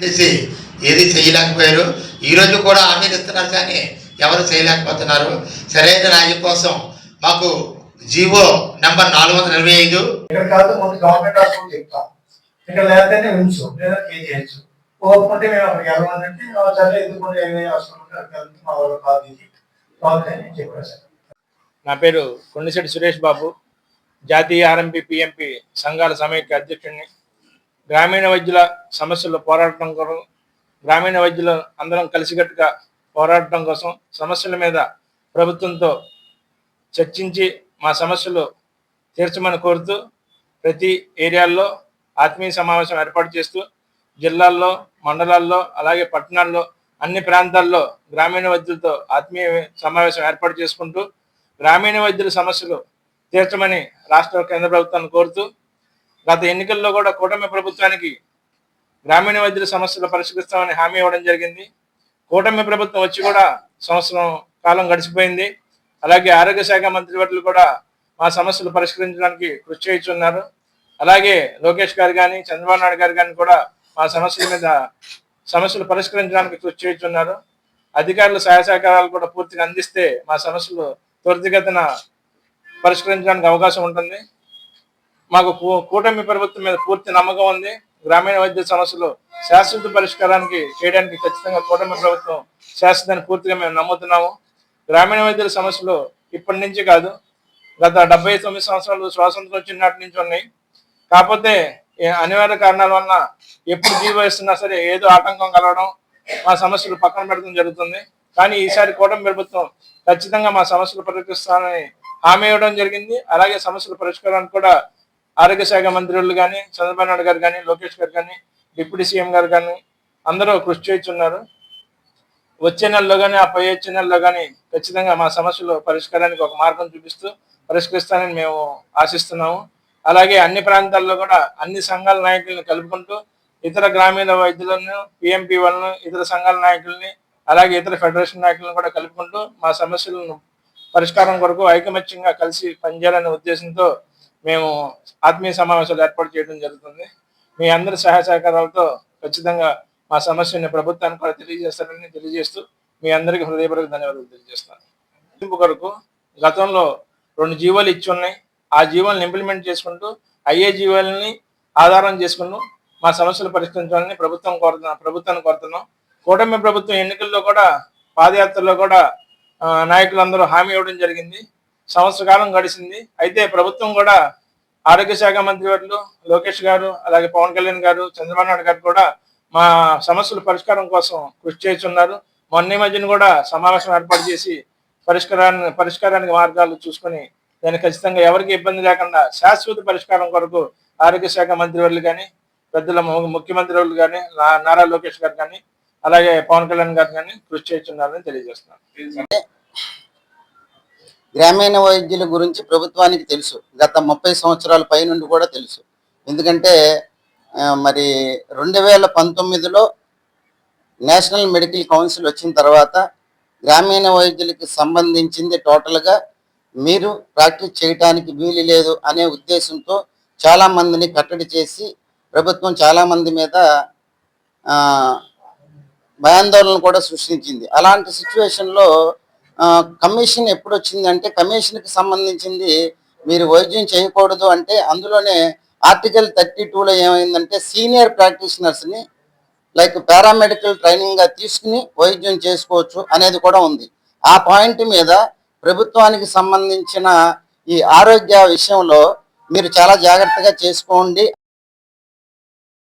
చేసి ఏది చేయలేకపోయారు. ఈ రోజు కూడా హామీలు ఇస్తున్నారు కానీ ఎవరు చేయలేకపోతున్నారు. సరైన న్యాయం కోసం మాకు జీవో నెంబర్ నాలుగు వందల ఇరవై ఐదు. ఇక్కడ కాదు గవర్నమెంట్ హాస్పిటల్ చెప్తా. ఇక్కడ లేకపోతే ఉంచు లేదా పే కోరుకుంటే మేము అక్కడికి సరే ఎందుకు ఏ అవసరం మా వాళ్ళు కాదు ఇది కాదు చెప్పారు నా పేరు కొండశెట్టి సురేష్ బాబు. జాతీయ ఆర్ఎంపీ పిఎంపి సంఘాల సమైక్య అధ్యక్షుడిని. గ్రామీణ వైద్యుల సమస్యలు పోరాటం కోసం గ్రామీణ వైద్యులు అందరం కలిసికట్టుగా పోరాటం కోసం సమస్యల మీద ప్రభుత్వంతో చర్చించి మా సమస్యలు తీర్చమని కోరుతూ ప్రతి ఏరియాల్లో ఆత్మీయ సమావేశం ఏర్పాటు చేస్తూ జిల్లాల్లో మండలాల్లో అలాగే పట్టణాల్లో అన్ని ప్రాంతాల్లో గ్రామీణ వైద్యులతో ఆత్మీయ సమావేశం ఏర్పాటు చేసుకుంటూ గ్రామీణ వైద్యుల సమస్యలు తీర్చమని రాష్ట్ర కేంద్ర ప్రభుత్వాన్ని కోరుతూ గత ఎన్నికల్లో కూడా కూటమి ప్రభుత్వానికి గ్రామీణ వైద్యుల సమస్యలు పరిష్కరిస్తామని హామీ ఇవ్వడం జరిగింది. కూటమి ప్రభుత్వం వచ్చి కూడా సంవత్సరం కాలం గడిచిపోయింది. అలాగే ఆరోగ్య శాఖ మంత్రి వర్యులు కూడా మా సమస్యలు పరిష్కరించడానికి కృషి చేయించున్నారు అలాగే లోకేష్ గారు కానీ చంద్రబాబు నాయుడు గారు కానీ కూడా మా సమస్యల మీద సమస్యలు పరిష్కరించడానికి కృషి చేస్తున్నారు. అధికారులు సహాయ సహకారాలు కూడా పూర్తిగా అందిస్తే మా సమస్యలు త్వరితగతిన పరిష్కరించడానికి అవకాశం ఉంటుంది. మాకు కూ- కూటమి ప్రభుత్వం మీద పూర్తి నమ్మకం ఉంది. గ్రామీణ వైద్య సమస్యలు శాశ్వత పరిష్కారానికి చేయడానికి ఖచ్చితంగా కూటమి ప్రభుత్వం శాశ్వతాన్ని పూర్తిగా మేము నమ్ముతున్నాము. గ్రామీణ వైద్యుల సమస్యలు ఇప్పటి నుంచి కాదు గత డెబ్బై తొమ్మిది సంవత్సరాలు స్వాతంత్రం వచ్చినటి నుంచి ఉన్నాయి. కాకపోతే అనివార్య కారణాల వలన ఎప్పుడు జీవో ఇస్తున్నా సరే ఏదో ఆటంకం కలవడం మా సమస్యలు పక్కన పెడతాం జరుగుతుంది. కానీ ఈసారి కూటమి ప్రభుత్వం ఖచ్చితంగా మా సమస్యలు పరిష్కరిస్తానని హామీ ఇవ్వడం జరిగింది. అలాగే సమస్యల పరిష్కారానికి కూడా ఆరోగ్య శాఖ మంత్రులు కానీ చంద్రబాబు నాయుడు గారు కానీ లోకేష్ గారు కానీ డిప్యూటీ సీఎం గారు కానీ అందరూ కృషి చేస్తున్నారు వచ్చే నెలలో కానీ ఆ పై వచ్చే నెలలో కానీ ఖచ్చితంగా మా సమస్యలు పరిష్కారానికి ఒక మార్గం చూపిస్తూ పరిష్కరిస్తానని మేము ఆశిస్తున్నాము. అలాగే అన్ని ప్రాంతాల్లో కూడా అన్ని సంఘాల నాయకులను కలుపుకుంటూ ఇతర గ్రామీణ వైద్యులను పిఎంపీ వాళ్ళను ఇతర సంఘాల నాయకుల్ని అలాగే ఇతర ఫెడరేషన్ నాయకులను కూడా కలుపుకుంటూ మా సమస్యలను పరిష్కారం కొరకు ఐకమత్యంగా కలిసి పనిచేయాలనే ఉద్దేశంతో మేము ఆత్మీయ సమావేశాలు ఏర్పాటు చేయడం జరుగుతుంది. మీ అందరి సహాయ సహకారాలతో ఖచ్చితంగా మా సమస్యని ప్రభుత్వానికి కూడా తెలియజేస్తారని తెలియజేస్తూ మీ అందరికీ హృదయపూర్వక ధన్యవాదాలు తెలియజేస్తాను. కొరకు గతంలో రెండు జీవోలు ఇచ్చి ఉన్నాయి. ఆ జీవాలను ఇంప్లిమెంట్ చేసుకుంటూ అయ్యే జీవాలని ఆధారం చేసుకుంటూ మా సమస్యలు పరిష్కరించాలని ప్రభుత్వం కోరుతున్నాం ప్రభుత్వాన్ని కోరుతున్నాం. కూటమి ప్రభుత్వం ఎన్నికల్లో కూడా పాదయాత్రలో కూడా నాయకులందరూ హామీ ఇవ్వడం జరిగింది. సంవత్సర కాలం గడిచింది. అయితే ప్రభుత్వం కూడా ఆరోగ్య శాఖ మంత్రి వర్లు లోకేష్ గారు అలాగే పవన్ కళ్యాణ్ గారు చంద్రబాబు నాయుడు గారు కూడా మా సమస్యల పరిష్కారం కోసం కృషి చేస్తున్నారు. మొన్న ఈ మధ్యన కూడా సమావేశం ఏర్పాటు చేసి పరిష్కారాన్ని పరిష్కారానికి మార్గాలు చూసుకొని దాన్ని ఖచ్చితంగా ఎవరికి ఇబ్బంది లేకుండా శాశ్వత పరిష్కారం కొరకు ఆరోగ్య శాఖ మంత్రి వాళ్ళు కానీ పెద్దల ముఖ్యమంత్రి వాళ్ళు కానీ నారా లోకేష్ గారు కానీ అలాగే పవన్ కళ్యాణ్ గారు కానీ కృషి చేస్తున్నారని తెలియజేస్తున్నారు గ్రామీణ వైద్యుల గురించి ప్రభుత్వానికి తెలుసు. గత ముప్పై సంవత్సరాల పై నుండి కూడా తెలుసు. ఎందుకంటే మరి రెండు వేల పంతొమ్మిదిలో నేషనల్ మెడికల్ కౌన్సిల్ వచ్చిన తర్వాత గ్రామీణ వైద్యులకి సంబంధించింది టోటల్గా మీరు ప్రాక్టీస్ చేయడానికి వీలు లేదు అనే ఉద్దేశంతో చాలా మందిని కట్టడి చేసి ప్రభుత్వం చాలా మంది మీద భయాందోళన కూడా సృష్టించింది. అలాంటి సిచ్యువేషన్లో కమిషన్ ఎప్పుడు వచ్చిందంటే కమిషన్కి సంబంధించింది మీరు వైద్యం చేయకూడదు అంటే అందులోనే ఆర్టికల్ థర్టీ టూలో ఏమైందంటే సీనియర్ ప్రాక్టీషనర్స్ని లైక్ పారామెడికల్ ట్రైనింగ్గా తీసుకుని వైద్యం చేసుకోవచ్చు అనేది కూడా ఉంది. ఆ పాయింట్ మీద ప్రభుత్వానికి సంబంధించిన ఈ ఆరోగ్య విషయంలో మీరు చాలా జాగ్రత్తగా చేసుకోండి.